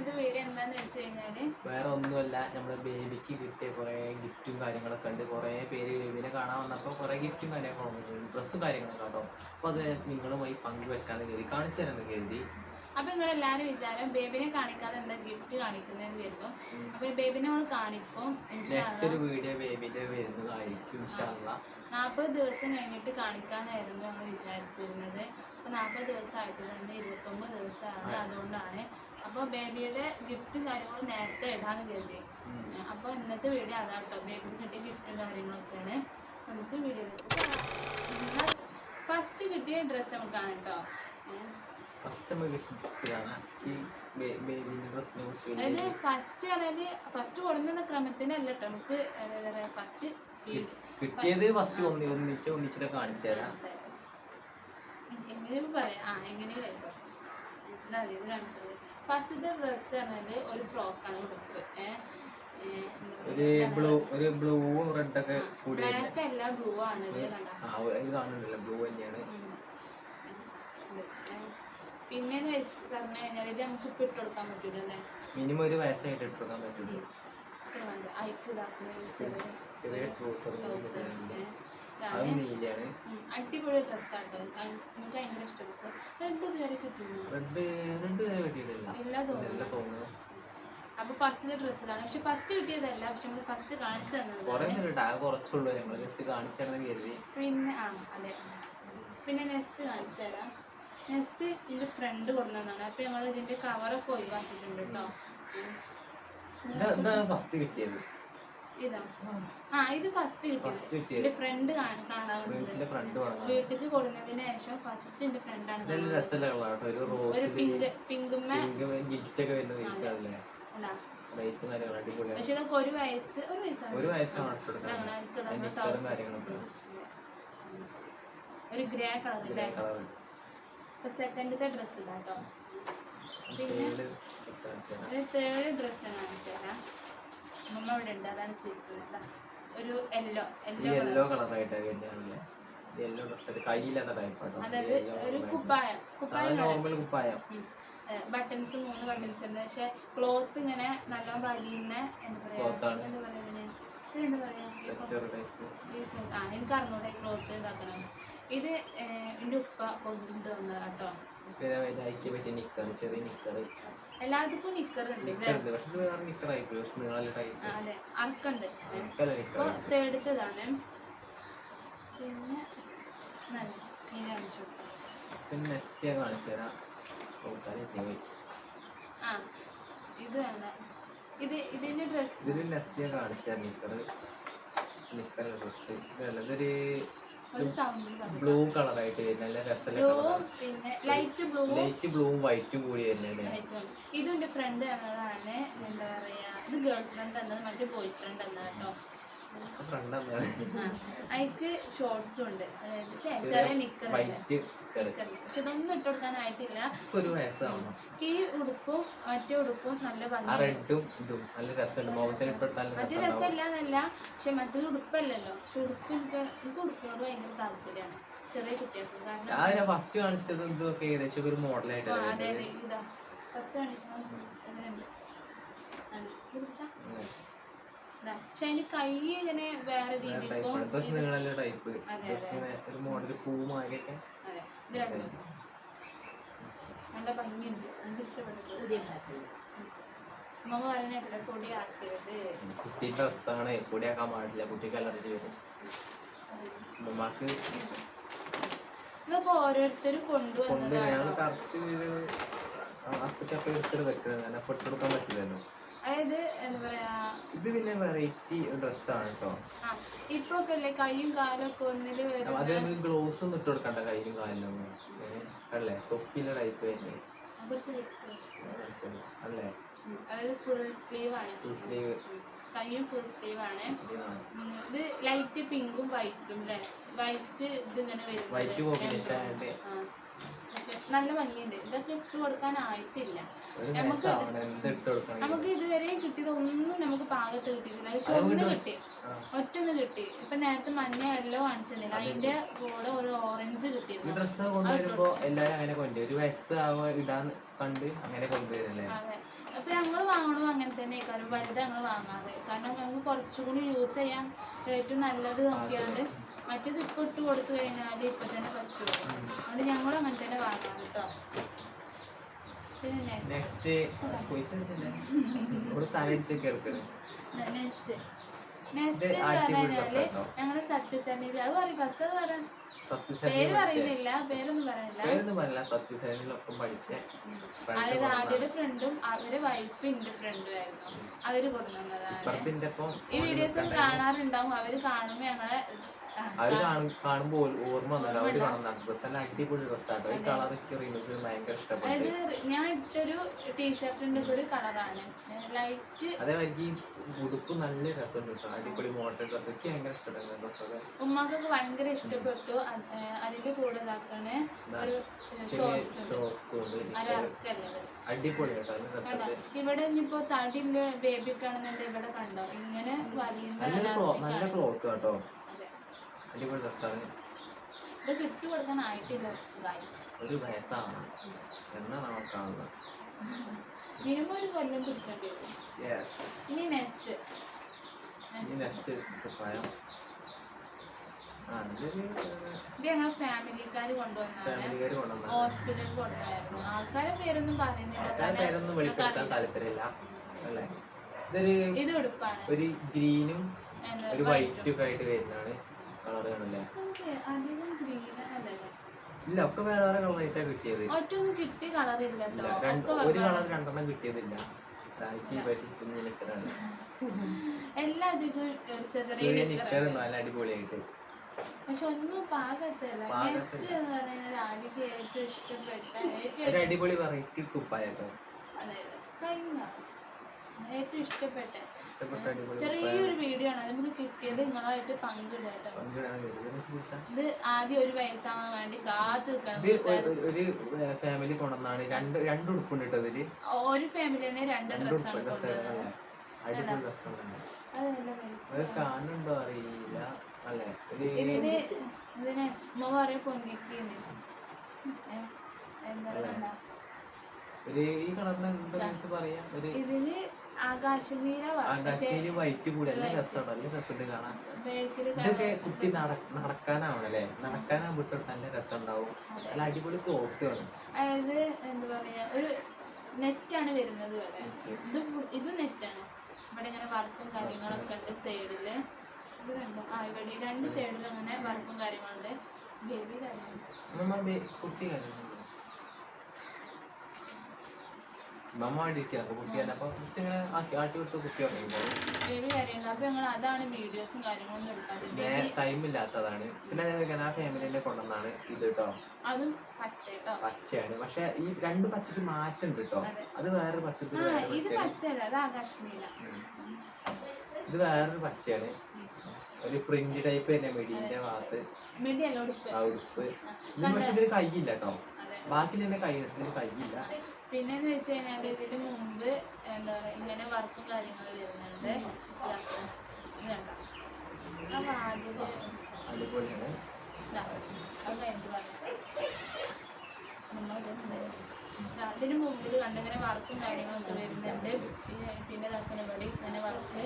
ഇന്നത്തെ വീഡിയോ എന്താന്ന് വെച്ച് കഴിഞ്ഞാൽ വേറെ ഒന്നുമല്ല നമ്മുടെ ബേബിക്ക് കിട്ടിയ കുറെ ഗിഫ്റ്റും കാര്യങ്ങളൊക്കെ ഉണ്ട്. കുറെ പേര് ബേബിനെ കാണാൻ വന്നപ്പോൾ കുറെ ഗിഫ്റ്റും കാര്യങ്ങളൊക്കെ വന്നു ഡ്രസ്സും കാര്യങ്ങളൊക്കെ കേട്ടോ. അപ്പൊ അത് നിങ്ങളുമായി പങ്കുവെക്കാന്ന് കരുതി. കാണിച്ചു തരാമെന്ന് കരുതി. അപ്പൊ നിങ്ങൾ എല്ലാരും വിചാരം ബേബിനെ കാണിക്കാതെ എന്താ ഗിഫ്റ്റ് കാണിക്കുന്നതെന്ന് കരുതും. അപ്പൊ ബേബിനെ നമ്മൾ കാണിക്കും നെക്സ്റ്റ് ഒരു വീഡിയോ ബേബിന്റെ വരുന്നതായിരിക്കും ഇൻഷാല്ല നാൽപ്പത് ദിവസം കഴിഞ്ഞിട്ട് കാണിക്കാന്നായിരുന്നു ഞങ്ങൾ വിചാരിച്ചിരുന്നത്. അപ്പൊ നാൽപ്പത് ദിവസമായിട്ടുണ്ട് ഇരുപത്തൊമ്പത് ദിവസമാണ് അതുകൊണ്ടാണ്. അപ്പോൾ ബേബിയുടെ ഗിഫ്റ്റ് കാര്യങ്ങളും നേരത്തെ ഇടാന്ന് കരുതി. അപ്പോൾ ഇന്നത്തെ വീഡിയോ അതാട്ടോ ബേബിക്ക് കിട്ടിയ ഗിഫ്റ്റും കാര്യങ്ങളൊക്കെയാണ്. നമുക്ക് വീഡിയോ ഫസ്റ്റ് കിട്ടിയ ഡ്രസ്സ് നമുക്ക് കേട്ടോ ഫസ്റ്റ് ഫസ്റ്റ് അതായത് ഫസ്റ്റ് കൊടുക്കുന്ന ക്രമത്തിനല്ല കേട്ടോ നമുക്ക് ഫസ്റ്റ് കിട്ടിയത് ഫസ്റ്റ് ഒന്നി ഒന്നിച്ച് ഒന്നിച്ചിട്ട് കാണിച്ചു തരാം. എങ്ങനെയും പറയാം? ആ എങ്ങനെയും ഇതാ കാണിച്ചത്. ഫസ്റ്റത്തെ ഡ്രസ്സ് പറഞ്ഞത് ഒരു ഫ്രോക്കാണ് ഒരു ബ്ലൂ ഒരു ബ്ലൂവും റെഡൊക്കെ കൂടി ബ്ലൂ ആണ് ബ്ലൂ തന്നെയാണ്. പിന്നെ പറഞ്ഞു കഴിഞ്ഞാൽ ഇത് നമുക്ക് ഇപ്പൊ ഇട്ട് കൊടുക്കാൻ പറ്റൂലല്ലേ? മിനിമം ഒരു വയസ്സായിട്ട് ഇട്ടുകൊടുക്കാൻ പറ്റുള്ളൂ അടിപൊളി ഡ്രസ്സാട്ടോ. എനിക്ക് ഭയങ്കര ഇഷ്ടപ്പെട്ടു. റെഡ് ഇതുവരെ കിട്ടുന്നു എല്ലാ തോന്നുന്നു അപ്പൊ ഫസ്റ്റ് ഇതാണ്. പക്ഷെ ഫസ്റ്റ് കിട്ടിയതല്ല. പക്ഷെ നമ്മൾ ഫസ്റ്റ് കാണിച്ചു തന്നത് പിന്നെ ആ അതെ. പിന്നെ നെക്സ്റ്റ് കാണിച്ചു തരാം. നെക്സ്റ്റ് ഇതിന്റെ ഫ്രണ്ട് കൊണ്ടുവന്നതാണ് അപ്പൊ ഞങ്ങൾ ഇതിന്റെ കവറൊക്കെ ഒഴിവാക്കിയിട്ടുണ്ട് കേട്ടോ ഫസ്റ്റ് കിട്ടിയത്. ഇതാ. ആ ഇത് ഫസ്റ്റ് കിട്ടിയത്. എന്റെ ഫ്രണ്ട് ശേഷം ഫസ്റ്റ് എന്റെ ഫ്രണ്ടാണ് ഒരു പിങ്ക് പിങ്കുമ്മ പക്ഷെ ഇതൊക്കെ ഒരു വയസ്സ് ഒരു വയസ്സാണ്. ഒരു വയസ്സാണ് ഒരു ഗ്രേ കളർ സെക്കൻഡത്തെ ഡ്രസ്സ് ഇതാട്ടോ. പിന്നെ തരാം ഒരു തേർഡ് ഡ്രസ്സ് കാണിച്ചു തരാം മമ്മ ഇവിടെ ഉണ്ട് അതാണ് ചെയ്തിട്ടുള്ളത് ഒരു യെല്ലോ കളറായിട്ടാണ് വരുന്നതാണല്ലേ? യെല്ലോ ഡ്രസ് കയ്യില്ലാത്ത ടൈപ്പാട്ടോ അതായത് ഒരു കുപ്പായം. കുപ്പായം നോർമൽ കുപ്പായം. ബട്ടൺസ് മൂന്ന് ബട്ടൺസ് ഉണ്ട്. പക്ഷെ ക്ലോത്ത് ഇങ്ങനെ നല്ലോണം വലിയുന്ന എന്താ പറയാ? Cloth ആണ്. എന്താ പറയാ ഇതിന്? ഇത് എന്താ പറയാ? സ്ട്രക്ചർ ടൈപ്പ് ആ എനിക്ക് അറിഞ്ഞൂടെ ക്ലോത്ത് ഇതാക്കണം ഇത് എന്റെ ഉപ്പ കൊണ്ടുവന്നതാട്ടോ. ഐക്യ പറ്റിയ നിക്കർ ചെറിയ നിക്കർ എല്ലാവർക്കും നിക്കറുണ്ട് നിക്കർ ഉണ്ട്. പക്ഷെ നിക്കർ ആയിപ്പോയി. പക്ഷെ നിങ്ങളല്ല ടൈപ്പ് അതെ. അർക്കുണ്ട് നിക്കല്ല അപ്പോൾ നിക്കർ തേടുത്തതാണ്. പിന്നെ നല്ല കാണിച്ചു പിന്നെ നെക്സ്റ്റ് ഞാൻ കാണിച്ചു തരാം. ആ ഇത് വേണ്ട. ഇത് ഇതിന്റെ ഡ്രസ് ഇതിൽ നെക്സ്റ്റ് ഞാൻ കാണിച്ചു തരാം നിക്കർ നിക്കർ ഇതല്ല ഇതൊരു ബ്ലൂ കളറായിട്ട് വരുന്ന നല്ല രസമുള്ള കളറാണ് പിന്നെ ലൈറ്റ് ബ്ലൂ ലൈറ്റ് ബ്ലൂവും വൈറ്റും കൂടി വരുന്നല്ലേ ഇതും എന്റെ ഫ്രണ്ട് എന്നതാണ് എന്താ പറയാ ഇത് ഗേൾ ഫ്രണ്ട് എന്നത് മറ്റേ ബോയ് ഫ്രണ്ട് എന്നത് കേട്ടോ അതിക്ക് ഷോർട്സും ഉണ്ട്. വൈറ്റ് പക്ഷെ ഇതൊന്നും ഇട്ട് കൊടുക്കാനായിട്ടില്ല. ഒരു വയസ്സാവണം. ഈ ഉടുപ്പും മറ്റേ ഉടുപ്പും നല്ല റെഡും ഇതും നല്ല രസമുണ്ട്. മുഖത്തിന് ഇപ്പെടുത്താൻ നല്ല മറ്റേ രസമുണ്ടാവും. പക്ഷെ മറ്റൊരു ഉടുപ്പല്ലല്ലോ. പക്ഷെ ഉടുപ്പ് എനിക്ക് എനിക്ക് ഉടുപ്പിനോട് ഭയങ്കര താല്പര്യമാണ്. ചെറിയ കുട്ടികൾക്ക് കാരണം. ആ ഞാൻ ഫസ്റ്റ് കാണിച്ചത് ഇതൊക്കെ ഏകദേശം ഒരു മോഡലായിട്ട് ആ, അതെ അതെ. ഇതാ. ഫസ്റ്റ്. പക്ഷെ അതിന് കൈ ഇങ്ങനെ വേറെ രീതിയിൽ ടൈപ്പ് ഒരു മോഡൽ രണ്ടും നല്ല ഭംഗിയുണ്ട്. എനിക്ക് ഇഷ്ടപ്പെട്ടു അമ്മ പറഞ്ഞിട്ടില്ല പൊടി ആക്കരുത് കുട്ടി ഡ്രസ്സാണ്. പൊടിയാക്കാൻ പാടില്ല. കുട്ടിക്ക് അലർജി വരും. ഉമ്മമാക്ക് ഇതൊക്കെ ഓരോരുത്തരും കൊണ്ട് കൊണ്ടുവന്നതാണ് ഞാൻ കറക്റ്റ് അപ്പച്ചപ്പ എടുത്തിട്ട് വെക്കണം ഞാൻ അപ്പൊ ഇട്ടെടുക്കാൻ പറ്റില്ലല്ലോ. അതായത് എന്താ പറയാ ഇത് പിന്നെ വെറൈറ്റി ഡ്രസ്സാണ് കേട്ടോ ഇപ്പൊ ഒക്കെ അല്ലേ കൈയും കാലും ഒക്കെ ഒന്നിൽ അത് ഗ്ലോസ് ഒന്നും ഇട്ട് കൊടുക്കണ്ട കൈയും കാലിനും ഏ, അല്ലേ? തൊപ്പിന്റെ ടൈപ്പ് തന്നെ. അല്ലേ. അതായത് ഫുൾ സ്ലീവ് ആണ്. കയ്യും ഫുൾ സ്ലീവ് ആണ്. ഇത് ലൈറ്റ് പിങ്കും വൈറ്റും വൈറ്റ് ഇതിങ്ങനെ വരുന്നത് വൈറ്റ് കോമ്പിനേഷൻ. പക്ഷെ നല്ല ഭംഗിയുണ്ട്. ഇതൊക്കെ ഇട്ട് കൊടുക്കാൻ ആയിട്ടില്ല. നമുക്ക് നമുക്ക് ഇതുവരെ കിട്ടിയത് ഒന്നും നമുക്ക് പാകത്ത് കിട്ടിയിട്ടില്ല. പക്ഷെ ഒന്ന് കിട്ടി. ഒറ്റൊന്ന് കിട്ടി. ഇപ്പൊ നേരത്തെ മഞ്ഞ യെല്ലോ കാണിച്ചിരുന്നില്ല. അതിന്റെ കൂടെ ഒരു ഓറഞ്ച് കിട്ടിയിട്ടുണ്ട്. കിട്ടിയിരുന്നു ഡ്രസ്സ് കൊണ്ടുവരുമ്പോ എല്ലാരും അങ്ങനെ കൊണ്ടുവരും. ഒരു ഇടാൻ കണ്ട് അങ്ങനെ അപ്പൊ ഞങ്ങൾ വാങ്ങണതും അങ്ങനെ തന്നെ കാരണം വലുത് ഞങ്ങൾ വാങ്ങാറ്. കാരണം നമുക്ക് കുറച്ചുകൂടി യൂസ് ചെയ്യാൻ ഏറ്റവും നല്ലത് നോക്കിയാണ്ട്. മറ്റേത് ഇപ്പൊ ഇട്ട് കൊടുത്തു കഴിഞ്ഞാൽ ഇപ്പൊ തന്നെ പറ്റുള്ളൂ അതുകൊണ്ട് ഞങ്ങളും അങ്ങനെ തന്നെ വാങ്ങാം കേട്ടോ. നെക്സ്റ്റ് നെക്സ്റ്റ് ഞങ്ങൾ സത്യസന്നിധി അത് പറയും ഫസ്റ്റ് അത് പറയാം പേര് പറയുന്നില്ല പേരൊന്നും പറയില്ല സത്യസേനയിലൊപ്പം പഠിച്ച. അതായത് ആദ്യയുടെ ഫ്രണ്ടും അവരുടെ വൈഫ് എന്റെ ഫ്രണ്ടും ആയിരുന്നു അവർ കൊണ്ടുവന്നതാണ്. ഈ വീഡിയോസ് കാണാറുണ്ടാവും. അവർ കാണുമ്പോ ഞങ്ങളെ അവർ കാണും കാണുമ്പോ ഓർമ്മ വന്നല്ലോ അവർ കാണുന്ന ഡ്രസ് എല്ലാം അടിപൊളി ഡ്രസ്സാട്ടോ ഈ കളർ ഒക്കെ റീൽസ് ഭയങ്കര ഇഷ്ടപ്പെട്ടു. ഞാൻ ഇട്ടൊരു ടീഷർട്ടിന്റെ ഒരു കളറാണ് ലൈറ്റ് അതേമാതിരി ഈ ഉടുപ്പ് നല്ല രസമുണ്ട് കേട്ടോ അടിപൊളി മോട്ടർ ഡ്രസ് ഒക്കെ ഭയങ്കര ഇഷ്ടപ്പെട്ടു ഡ്രസ്സൊക്കെ ഉമ്മാക്കൊക്കെ ഭയങ്കര ഇഷ്ടപ്പെട്ടു. അതിന്റെ കൂടെ ഇതാക്കാണ് ഒരു അടിപൊളി കേട്ടോ ഇവിടെ ഇനിയിപ്പോ തടിയിൽ ബേബിക്കാണെന്നുണ്ടെങ്കിൽ ഇവിടെ കണ്ടോ? ഇങ്ങനെ വലിയ നല്ല. ക്ലോത്ത് കേട്ടോ. അടിപൊളി ഡ്രസ്സാണ് ഇത് ഇട്ട് കൊടുക്കാനായിട്ടില്ല ഗൈസ് ഒരു വയസ്സാണ് എന്നാണ് നമുക്ക് കാണുന്നത് മിനിമം ഒരു കൊല്ലം വരും. ഇനി നെക്സ്റ്റ് ഇനി നെക്സ്റ്റ് കുപ്പായം ആ ഇതൊരു ഇത് ഞങ്ങളെ ഫാമിലിക്കാർ കൊണ്ടുവന്നാണ്. ഹോസ്പിറ്റലിൽ ആൾക്കാരെ പേരൊന്നും പറയുന്നില്ല. ഇതൊരു ഇത് ഉടുപ്പാണ്. ഒരു ഗ്രീനും ഒരു വൈറ്റും ഒക്കെ ആയിട്ട് വരുന്നതാണ്. ഇല്ല ഒക്കെ വേറെ വേറെ കളറായിട്ടാണ് കിട്ടിയത്. ഒറ്റൊന്നും കിട്ടിയ കളറില്ല കേട്ടോ ഒരു കളർ രണ്ടെണ്ണം കിട്ടിയതില്ല. എല്ലാ ചെറിയ നിക്കർ നല്ല അടിപൊളിയായിട്ട്. പക്ഷെ ഒന്നും പാകത്തല്ല. പാകത്തല്ല. നെക്സ്റ്റ് എന്ന് പറയുന്നത് ആദ്യത്തെ ഏറ്റവും ഇഷ്ടപ്പെട്ട ഒരു അടിപൊളി വെറൈറ്റി അതായത് കഴിഞ്ഞ ഏറ്റവും ഇഷ്ടപ്പെട്ട ഇഷ്ടപ്പെട്ട ചെറിയൊരു വീഡിയോ ആണ്. നമുക്ക് കിട്ടിയത് നിങ്ങളായിട്ട് പങ്കിടാട്ടോ. ഇത് ആദ്യം ഒരു വയസ്സാവാൻ വേണ്ടി കാത്തു ഒരു- ഫാമിലി കൊണ്ടുവന്നാണ്. രണ്ട് രണ്ട് ഉടുപ്പുണ്ട് കേട്ടോ ഇതിൽ. ഒരു ഫാമിലി തന്നെ രണ്ട് ഡ്രസ്സാണ് കൊണ്ടുവന്നത്. അടിപൊളി ഡ്രസ്സാണ് അത് കാണുന്നുണ്ടോ അറിയില്ല. അല്ലേ? ഇതിനെ ഇതിന് ഉമ്മ പറയും പൊന്തിക്കുന്നു. എന്താ ഒരു ഈ കളറിന് എന്താ പറയാ? ഒരു ഇതിന് ആകാശനീല വൈറ്റ് കൂടി നല്ല രസമാണ് നല്ല രസമുണ്ട് കാണാൻ. ഇതൊക്കെ കുട്ടി നട നടക്കാനാവണല്ലേ? നടക്കാനാകുമ്പോൾ നല്ല രസം ഉണ്ടാവും നല്ല അടിപൊളി ക്ലോത്ത് വേണം അതായത് എന്താ പറയാ ഒരു നെറ്റാണ് വരുന്നത് ഇവിടെ. ഇത് ഇത് നെറ്റാണ്. ഇവിടെ ഇങ്ങനെ വർക്കും കാര്യങ്ങളൊക്കെ ഉണ്ട് സൈഡിൽ. ഇത് രണ്ടും ആ ഇവിടെ രണ്ട് സൈഡിലും അങ്ങനെ വർക്കും കാര്യങ്ങളുണ്ട്. ബേബി കാര്യങ്ങളുണ്ട് കുട്ടി കാര്യങ്ങൾ അപ്പൊ ജസ്റ്റ് ഇങ്ങനെ ആക്കി ആട്ടി കൊടുത്ത് ടൈം ഇല്ലാത്തതാണ്. പിന്നെ അതേപോലെ ആ ഫാമിലിനെ കൊണ്ടുവന്നാണ് ഇത് കേട്ടോ പച്ചയാണ്. പക്ഷെ ഈ രണ്ട് പച്ചക്ക് മാറ്റുണ്ട് കേട്ടോ അത്. വേറൊരു പച്ചത്തിൽ ഇത് വേറൊരു പച്ചയാണ്. ഒരു പ്രിന്റ് ടൈപ്പ് തന്നെ മെടീന്റെ ഭാഗത്ത്. ഉടുപ്പ്. പക്ഷെ ഇതിന് കൈയില്ല കേട്ടോ ബാക്കി തന്നെ കൈ ഇതിന് കൈയില്ല പിന്നെ എന്ന് വെച്ച് കഴിഞ്ഞാൽ ഇതിന് മുമ്പ് എന്താ പറയാ ഇങ്ങനെ വർക്കും കാര്യങ്ങളും വരുന്നുണ്ട്. അപ്പൊ ആദ്യം അടിപൊളിയാണ്. ഇതാ, അത് കഴിഞ്ഞിട്ട് പറയാം. നമ്മളിത് ഇതാ, ഇതിന് മുമ്പിൽ കണ്ടിങ്ങനെ വർക്കും വർക്കും കാര്യങ്ങളൊക്കെ വരുന്നുണ്ട്. പിന്നെ ഇതാക്കുന്ന ഇവിടെ ഇങ്ങനെ വർക്ക്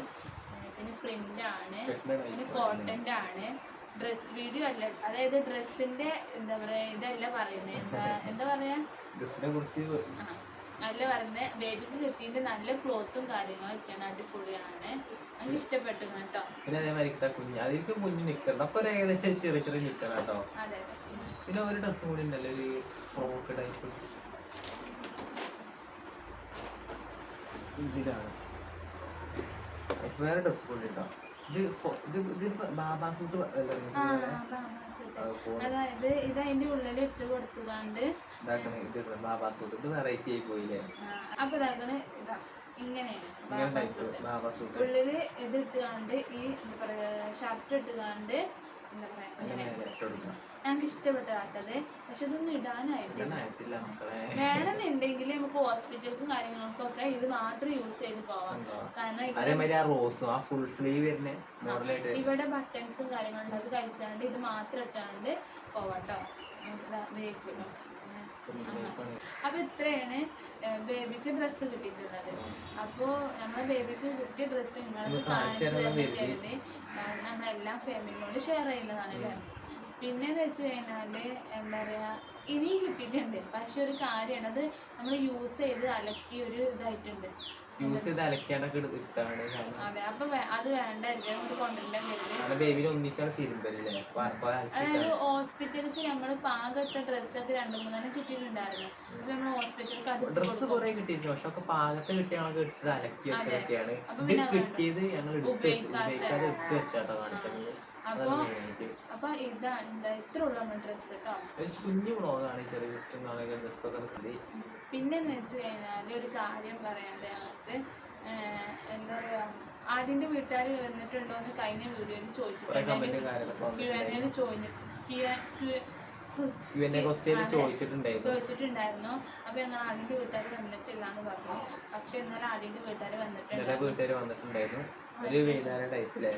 പിന്നെ പ്രിന്റ് ആണ്. പിന്നെ കോട്ടന്റെ ആണ്. ഡ്രസ് വീഡിയോ അല്ല? അതായത് ഡ്രസ്സിന്റെ എന്താ പറയാ ഇതല്ല പറയുന്നത് എന്താ എന്താ പറയാ? ഡ്രസ്സിനെ കുറിച്ച് അല്ല പറയുന്നത് ബേബിക്ക് കിട്ടിയിട്ട് നല്ല ക്ലോത്തും കാര്യങ്ങളൊക്കെയാണ് അടിപൊളിയാണ്. എനിക്ക് ഇഷ്ടപ്പെട്ടു കേട്ടോ. പിന്നെ അതേമാതിരി കുഞ്ഞ് അതിലേക്ക് കുഞ്ഞ് അപ്പൊ ഏകദേശം ചെറിയ ചെറിയ കേട്ടോ. പിന്നെ ഒരു ഡ്രസ്സും കൂടി ഉണ്ടല്ലോ ഒരു ഫ്രോക്ക് ടൈപ്പ് ഇതിലാണ്. Guys, വേറെ ഡ്രസ്സ് കൂടി ഉണ്ടോ? ഇത് ഫോ- ഇത് ഇത് ബാബാ സൂട്ട്. അതായത് ഇത് അതിന്റെ ഉള്ളിൽ ഇട്ട് കൊടുത്തുകൊണ്ട് ഇതാക്കണ ഇത് ബാബാ സൂട്ട്. ഇത് വെറൈറ്റി ആയി പോയില്ലേ? ആ, അപ്പൊ ഇതാക്കണ് ഇതാ ഇങ്ങനെയാണ് ഇങ്ങനെ ബാബാ സൂട്ട്. ഉള്ളിൽ ഇത് ഇട്ടുകാണ്ട് ഈ എന്താ പറയാ ഷർട്ട് ഇട്ടുകാണ്ട് എന്താ പറയാ ഞങ്ങൾക്ക് ഇഷ്ടപ്പെട്ടതാട്ടത് പക്ഷെ ഇതൊന്നും ഇടാനായിട്ടില്ല വേണമെന്നുണ്ടെങ്കിൽ നമുക്ക് ഹോസ്പിറ്റൽക്കും കാര്യങ്ങൾക്കൊക്കെ ഇത് മാത്രം യൂസ് ചെയ്ത് പോവാം. കാരണം റോസും ആ ഫുൾ സ്ലീവ് ഇവിടെ ബട്ടൺസും കാര്യങ്ങളുണ്ട് അത് കഴിച്ചാണ്ട് ഇത് മാത്രം ഇട്ടാണ്ട് പോവാട്ടോ. വേപ്പിലോ അപ്പൊ ഇത്രയാണ്. ബേബിക്ക് ഡ്രസ്സ് കിട്ടിയിട്ടുള്ളത്. അപ്പോ നമ്മളെ ബേബിക്ക് കിട്ടിയ ഡ്രസ്സ് നിങ്ങൾക്ക് കാണിച്ചു തരുന്നത് നമ്മളെല്ലാം ഫാമിലിയോട് ഷെയർ ചെയ്യുന്നതാണ് അല്ലേ? പിന്നെന്ന് വെച്ച് കഴിഞ്ഞാൽ എന്താ പറയാ ഇനിയും കിട്ടിയിട്ടുണ്ട്. പക്ഷെ ഒരു കാര്യമാണ് അത് നമ്മൾ യൂസ് ചെയ്ത് അലക്കി ഒരു ഇതായിട്ടുണ്ട്. യൂസ് ചെയ്ത് അലക്കാനൊക്കെ ഇട്ടാണ് അതെ അപ്പൊ അത് വേണ്ട അതുകൊണ്ട് കൊണ്ടുവരാൻ കരുതി. കാരണം ബേബിനെ ഒന്നിച്ചാണ് തിരുമ്പല്ലേ അതായത് അലക്കിയിട്ടാണ് നമ്മൾ പാകത്തെ ഡ്രസ്സൊക്കെ രണ്ടു മൂന്നെണ്ണം കിട്ടിയിട്ടുണ്ടായിരുന്നു. അപ്പൊ നമ്മൾ ഹോസ്പിറ്റലിലേക്ക് അത് ഡ്രസ്സ് കൊടുക്കും. കുറെ കിട്ടിയിരുന്നു പക്ഷെ ഒക്കെ പാകത്ത് കിട്ടിയ ഞങ്ങൾക്ക് അലക്കി വെച്ചതൊക്കെയാണ്. ഇത് കിട്ടിയത് ഞങ്ങൾ എടുത്ത് വെച്ചു ഉപയോഗിക്കാതെ എടുത്ത് വെച്ചാട്ടോ കാണിച്ചത്. അപ്പൊ അതാണ് അപ്പൊ ഇതാ എന്താ ഇത്ര ഉള്ള നമ്മൾ ഡ്രസ്സ് കേട്ടോ കുഞ്ഞു വ്ളോഗാണ് ചെറിയ ജസ്റ്റും കാണുക ഡ്രസ്സൊക്കെ പിന്നെന്ന് വെച്ച് കഴിഞ്ഞാൽ ഒരു കാര്യം പറയാതെ ഞങ്ങൾക്ക് എന്താ പറയാ ആദ്യന്റെ വീട്ടുകാർ വന്നിട്ടുണ്ടോ എന്ന് കഴിഞ്ഞ വീഡിയോയിൽ ചോദിച്ചിട്ടുണ്ടായിരുന്നു ചോദിച്ചിട്ടുണ്ടായിരുന്നു. ചോദിച്ചിട്ടുണ്ടായിരുന്നു. അപ്പൊ ഞങ്ങൾ ആദ്യന്റെ വീട്ടുകാർ വന്നിട്ടില്ല എന്ന് പറഞ്ഞു. പക്ഷെ എന്നാൽ ആദ്യന്റെ വീട്ടുകാർ വന്നിട്ടുണ്ട് വീട്ടുകാർ വന്നിട്ടുണ്ടായിരുന്നു. ഒരു വൈകുന്നേരം ടൈപ്പിലെ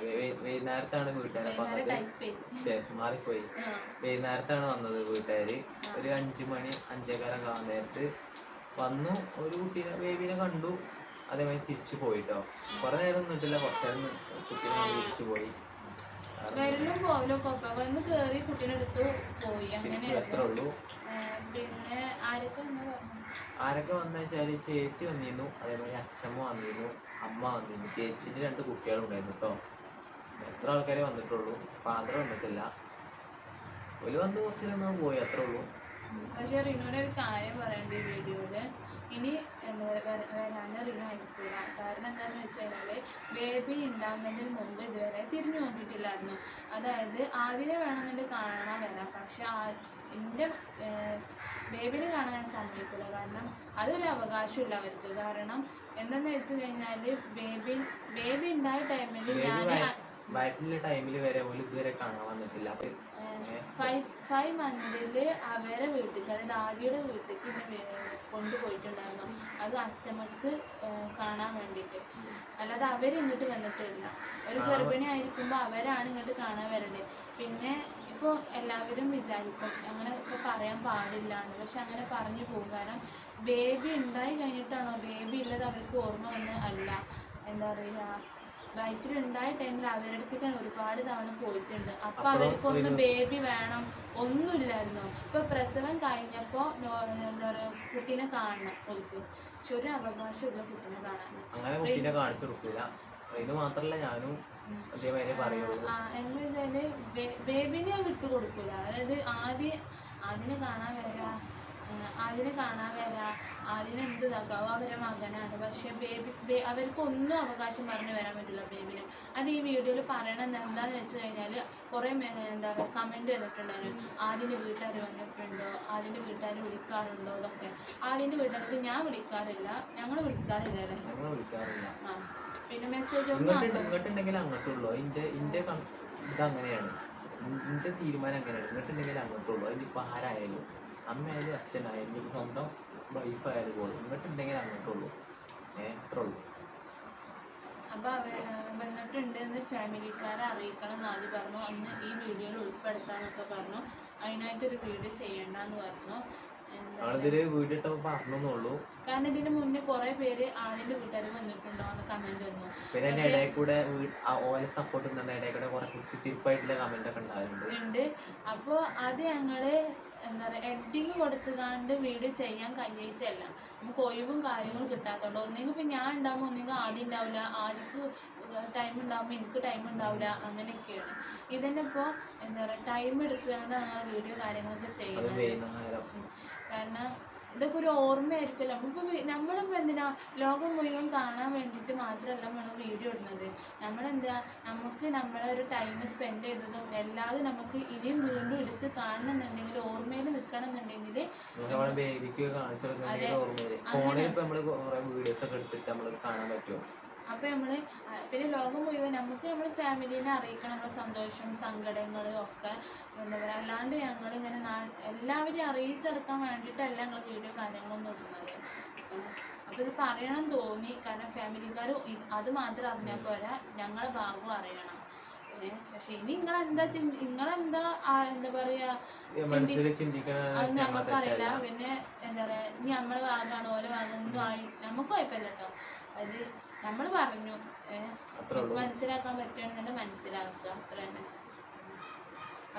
വൈകുന്നേരത്താണ് വീട്ടുകാരെ വന്നത്. ചെയ്തു മാറിപ്പോയി. വൈകുന്നേരത്താണ് വന്നത് വീട്ടുകാര്. ഒരു അഞ്ചു മണി അഞ്ചേകാലൊക്കെ ആവുന്ന നേരത്ത് വന്നു. ഒരു കുട്ടീനെ ബേബീനെ കണ്ടു. അതേമാതിരി തിരിച്ചു പോയിട്ടോ. കുറെ നേരം നിന്നിട്ടില്ല. കുറച്ചു നേരം കുട്ടീനെ തിരിച്ചു പോയി. കാരണം വരലും പോവലും കൊപ്പ വന്ന് കേറി കുട്ടീനെ എടുത്തു പോയി. അങ്ങനെ പിന്നെ ആരൊക്കെ ആരൊക്കെ വന്നു വെച്ചാൽ ചേച്ചി വന്നിരുന്നു. അതേമാതിരി അച്ഛമ്മ വന്നിരുന്നു. അമ്മ വന്നിരുന്നു. ചേച്ചിന്റെ രണ്ട് കുട്ടികളുണ്ടായിരുന്നു കേട്ടോ എത്ര ആൾക്കാരെ വന്നിട്ടുള്ളൂ? ഫാദർ വന്നിട്ടില്ല. ഒരു വന്ന് നിന്ന് പോയി അത്രേ ഉള്ളൂ. പക്ഷെ റിനുവിന്റെ ഒരു കാര്യം പറയേണ്ട ഈ വീഡിയോയിൽ. ഇനി എന്താ വര- വരാന് റിനു അയക്കൂല കാരണം എന്താണെന്ന് വെച്ച് കഴിഞ്ഞാൽ ബേബി ഉണ്ടാകുന്നതിന് മുമ്പ് ഇതുവരെ തിരിഞ്ഞു നോക്കിയിട്ടില്ലായിരുന്നു. അതായത് ആദ്യമേ വേണമെന്നുണ്ട് കാണാൻ വരാം. പക്ഷെ എന്റെ ബേബിനെ കാണാൻ സമ്മതിക്കില്ല കാരണം അതൊരു അവകാശമില്ല അവർക്ക്. കാരണം എന്താന്ന് വെച്ച് കഴിഞ്ഞാൽ ബേബി ബേബി ഉണ്ടായ ടൈമിൽ ഞാൻ വയ- ടൈമിൽ വരെ പോലും ഇതുവരെ കാണാൻ വന്നിട്ടില്ല. ഫൈവ് മന്തിൽ അവരെ വീട്ടിലേക്ക് അതായത് ആദ്യയുടെ വീട്ടിലേക്ക് എന്നെ കൊണ്ടുപോയിട്ടുണ്ടായിരുന്നു. അത് അച്ഛമ്മക്ക് കാണാൻ വേണ്ടിയിട്ട് അല്ലാതെ അവർ ഇങ്ങോട്ട് വന്നിട്ടില്ല. ഒരു ഗർഭിണി ആയിരിക്കുമ്പോൾ അവരാണ് ഇങ്ങോട്ട് കാണാൻ വരേണ്ടത് പിന്നെ ഇപ്പോൾ എല്ലാവരും വിചാരിക്കും അങ്ങനെ ഇപ്പോൾ പറയാൻ പാടില്ല എന്ന് പക്ഷെ അങ്ങനെ പറഞ്ഞു പോകും. കാരണം ബേബി ഉണ്ടായി കഴിഞ്ഞിട്ടാണോ? ബേബി ഉള്ളത് അവർക്ക് ഓർമ്മ വന്ന് അല്ല. എന്താ പറയുക വയറ്റിലുണ്ടായ ടൈമിൽ അവരുടെ അടുത്തേക്ക് ഒരുപാട് തവണ പോയിട്ടുണ്ട്. അപ്പൊ അവർക്കൊന്ന് ബേബി വേണം ഒന്നുമില്ലായിരുന്നു. ഇപ്പൊ പ്രസവം കഴിഞ്ഞപ്പോ എന്താ പറയാ കുട്ടീനെ കാണണം അവർക്ക് പക്ഷെ ഒരു അവകാശമില്ല കുട്ടീനെ കാണാൻ. അങ്ങനെ കുട്ടീനെ കാണിച്ചു കൊടുക്കില്ല അതിന് മാത്രല്ല ഞാനും എന്ന് വെച്ചാൽ ബേബിനെ വിട്ടു കൊടുക്കൂല അതായത് ആദ്യം അതിനെ കാണാൻ വരാ. ആ, അതിനെ കാണാൻ വരാ? ആദ്യം എന്ത് ഇതാക്കാവോ? അവരെ മകനാണ്. പക്ഷെ ബേബി അവർക്ക് ഒന്നും അവകാശം പറഞ്ഞു വരാൻ പറ്റില്ല ബേബിന്. അത് ഈ വീഡിയോയിൽ പറയണത് എന്താന്ന് വെച്ച് കഴിഞ്ഞാൽ കുറേ എന്താ പറയുക കമന്റ് വന്നിട്ടുണ്ടായിരുന്നു. ആദ്യന്റെ വീട്ടുകാർ വന്നിട്ടുണ്ടോ? ആദ്യന്റെ വീട്ടുകാർ വിളിക്കാറുണ്ടോ ഇതൊക്കെ ആദ്യന്റെ വീട്ടുകാർക്ക് ഞാൻ വിളിക്കാറില്ല. ഞങ്ങൾ വിളിക്കാറില്ല ആ. പിന്നെ മെസ്സേജ് ഇങ്ങോട്ടുണ്ടെങ്കിൽ അങ്ങോട്ടുള്ളൂ. ഇന്റെ ഇന്റെ കം- ഇതങ്ങനെയാണ്. ഇന്റെ തീരുമാനം അങ്ങനെയാണ്. ഇങ്ങോട്ടുണ്ടെങ്കിൽ അങ്ങോട്ടുള്ളൂ. അതിപ്പോ ആരായാലും. അമ്മയായാലും അച്ഛനായാലും ഇനി സ്വന്തം വൈഫായാലും പോലും ഇങ്ങോട്ടുണ്ടെങ്കിൽ അങ്ങോട്ടുള്ളൂ. ഏഹ് അത്രേ ഉള്ളൂ. അപ്പൊ വന്നിട്ടുണ്ട് എന്ന് ഫാമിലിക്കാരെ അറിയിക്കണം എന്ന് പറഞ്ഞു. അന്ന് ഈ വീഡിയോയിൽ ഉൾപ്പെടുത്താന്നൊക്കെ പറഞ്ഞു. അതിനായിട്ടൊരു വീഡിയോ ചെയ്യണ്ടെന്ന് പറഞ്ഞു. വീടിട്ടപ്പോ പറഞ്ഞെന്നുള്ളൂ. കാരണം ഇതിന് മുന്നേ കുറെ പേര് ആളിന്റെ വീട്ടുകാർ കമന്റ് വന്നു. പിന്നെ ഇടയിൽ കൂടെ ഓലെ സപ്പോർട്ട് ഇടയിൽ കൂടെ കുറെ കുത്തിത്തിരിപ്പായിട്ടുള്ള കമന്റ് ഒക്കെ ഉണ്ടായിരുന്നു ഉണ്ട്. അപ്പോൾ അത് ഞങ്ങൾ എന്താ പറയുക എഡിറ്റിങ് കൊടുത്തുകാണ്ട് വീഡിയോ ചെയ്യാൻ കഴിഞ്ഞിട്ടല്ല. നമുക്ക് ഒഴിവും കാര്യങ്ങളും കിട്ടാത്തതുകൊണ്ട് ഒന്നെങ്കിൽ ഇപ്പം ഞാൻ ഉണ്ടാകുമ്പോൾ ഒന്നെങ്കിൽ ആദ്യം ഉണ്ടാവില്ല ആദ്യക്ക് ടൈം ഉണ്ടാകുമ്പോൾ എനിക്ക് ടൈം ഉണ്ടാവില്ല അങ്ങനെയൊക്കെയാണ്. ഇതന്നെ ഇപ്പോൾ എന്താ പറയുക ടൈം എടുത്തുകൊണ്ട് നമ്മൾ വീഡിയോ കാര്യങ്ങളൊക്കെ ചെയ്യുന്നത്. കാരണം ഇതൊക്കെ ഒരു ഓർമ്മയായിരിക്കുമല്ലോ നമ്മളിപ്പോൾ നമ്മളിപ്പോൾ എന്തിനാ ലോകം മുഴുവൻ കാണാൻ വേണ്ടിയിട്ട് മാത്രമല്ല നമ്മൾ വീഡിയോ ഇടുന്നത്? നമ്മളെന്താ നമുക്ക് നമ്മളെ ഒരു ടൈം സ്പെൻഡ് ചെയ്തതും എല്ലാതും നമുക്ക് ഇനിയും വീണ്ടും എടുത്ത് കാണണമെന്നുണ്ടെങ്കിൽ ഓർമ്മയിൽ നിൽക്കണം എന്നുണ്ടെങ്കിൽ നമ്മളെ ബേബിക്ക് കാണിച്ചു ഓർമ്മയിൽ. ഫോണിൽ ഇപ്പൊ നമ്മൾ കുറെ വീഡിയോസ് ഒക്കെ എടുത്ത് നമ്മൾ കാണാൻ പറ്റുമോ? അപ്പോൾ നമ്മൾ പിന്നെ ലോകം മുഴുവൻ നമുക്ക് നമ്മൾ ഫാമിലീനെ അറിയിക്കണം നമ്മുടെ സന്തോഷം സങ്കടങ്ങൾ ഒക്കെ എന്താ പറയുക അല്ലാണ്ട് ഞങ്ങൾ ഇങ്ങനെ എല്ലാവരെയും അറിയിച്ചെടുക്കാൻ വേണ്ടിയിട്ടല്ല ഞങ്ങൾ വീഡിയോ കാര്യങ്ങളൊന്നും ഇടുന്നത്. അപ്പോൾ ഇത് പറയണം തോന്നി കാരണം ഫാമിലിക്കാർ അത് മാത്രം അറിഞ്ഞാൽ പോരാ ഞങ്ങളെ ഭാഗവും അറിയണം. പക്ഷെ ഇനി നിങ്ങളെന്താ ചിന് നിങ്ങളെന്താ എന്താ പറയാ അത് നമുക്കറിയില്ല പിന്നെ എന്താ പറയാ ഇനി നമ്മളെ ഭാഗമാണ് ഓരോ ഭാഗം ഒന്നും ആയി നമുക്ക് കുഴപ്പമില്ലല്ലോ. അത് നമ്മൾ പറഞ്ഞു മനസ്സിലാക്കാൻ പറ്റുകയാണെന്നുണ്ടെങ്കിൽ മനസ്സിലാക്കുക. അത്ര തന്നെ.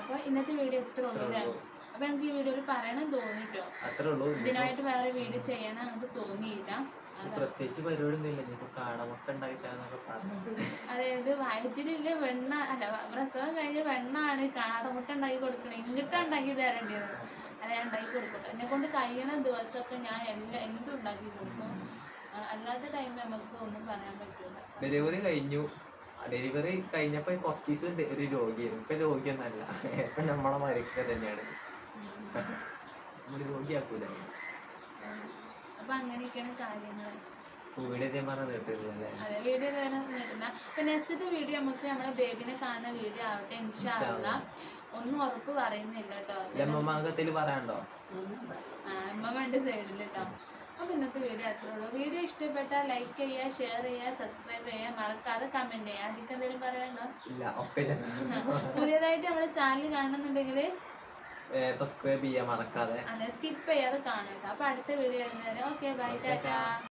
അപ്പൊ ഇന്നത്തെ വീഡിയോ ഇത്ര ഉള്ളൂ അപ്പൊ എനിക്ക് ഈ വീഡിയോയിൽ പറയണം തോന്നിട്ടോ? ഇതിനായിട്ട് വേറെ വീഡിയോ ചെയ്യണം നമുക്ക് തോന്നിയില്ല. പ്രത്യേകിച്ച് പരിപാടി ഒന്നും ഇല്ല ഇനിയിപ്പോ കാടമുട്ട ഉണ്ടായിട്ടാന്നൊക്കെ പറഞ്ഞു അതായത് വയറ്റിലില്ല വെണ്ണ അല്ല പ്രസവം കഴിഞ്ഞ വെണ്ണാണ് കാടമുട്ട ഉണ്ടാക്കി കൊടുക്കണേ. ഇങ്ങിട്ട് ഉണ്ടാക്കി തരേണ്ടത് അതെ ഉണ്ടാക്കി കൊടുക്കട്ടെ എന്നെ കൊണ്ട് കഴിയണ ദിവസമൊക്കെ ഞാൻ എല്ലാം എന്തും ഉണ്ടാക്കി കൊടുക്കും. അല്ലാത്ത ടൈം നമുക്ക് ഒന്നും പറയാൻ ഡെലിവറി കഴിഞ്ഞു. ഡെലിവറി കഴിഞ്ഞപ്പോ കുറച്ച് ദിവസം ഒരു രോഗിയായിരുന്നു. ഇപ്പൊ രോഗിയൊന്നല്ല. ഇപ്പൊ നമ്മളെ മരിക്ക തന്നെയാണ്. നമ്മൾ രോഗിയാക്കൂല. അപ്പൊ അങ്ങനെയൊക്കെയാണ് കാര്യങ്ങൾ വീഡിയോ അതെ വീഡിയോ അപ്പൊ നെക്സ്റ്റത്തെ വീഡിയോ നമുക്ക് നമ്മുടെ ബേബിനെ കാണുന്ന വീഡിയോ ആവട്ടെ ഇൻഷാല്ല ഒന്നും ഉറപ്പ് പറയുന്നില്ല കേട്ടോ. പറയാണ്ടോ അമ്മമ്മന്റെ സൈഡിൽ കേട്ടോ. അപ്പൊ ഇന്നത്തെ വീഡിയോ അത്രേ ഉള്ളൂ. വീഡിയോ ഇഷ്ടപ്പെട്ടാൽ ലൈക്ക് ചെയ്യുക ഷെയർ ചെയ്യുക സബ്സ്ക്രൈബ് ചെയ്യുക മറക്കാതെ കമന്റ് ചെയ്യുക അധികം എന്തെങ്കിലും ഒക്കെ പുതിയതായിട്ട് നമ്മുടെ ചാനൽ കാണണമെന്നുണ്ടെങ്കിൽ സബ്സ്ക്രൈബ് ചെയ്യാൻ മറക്കാതെ. അതെ സ്കിപ്പ് ചെയ്യാതെ കാണുക അപ്പോൾ അടുത്ത വീഡിയോ വരുന്നവരെ ഓക്കെ ബൈ ടാറ്റാ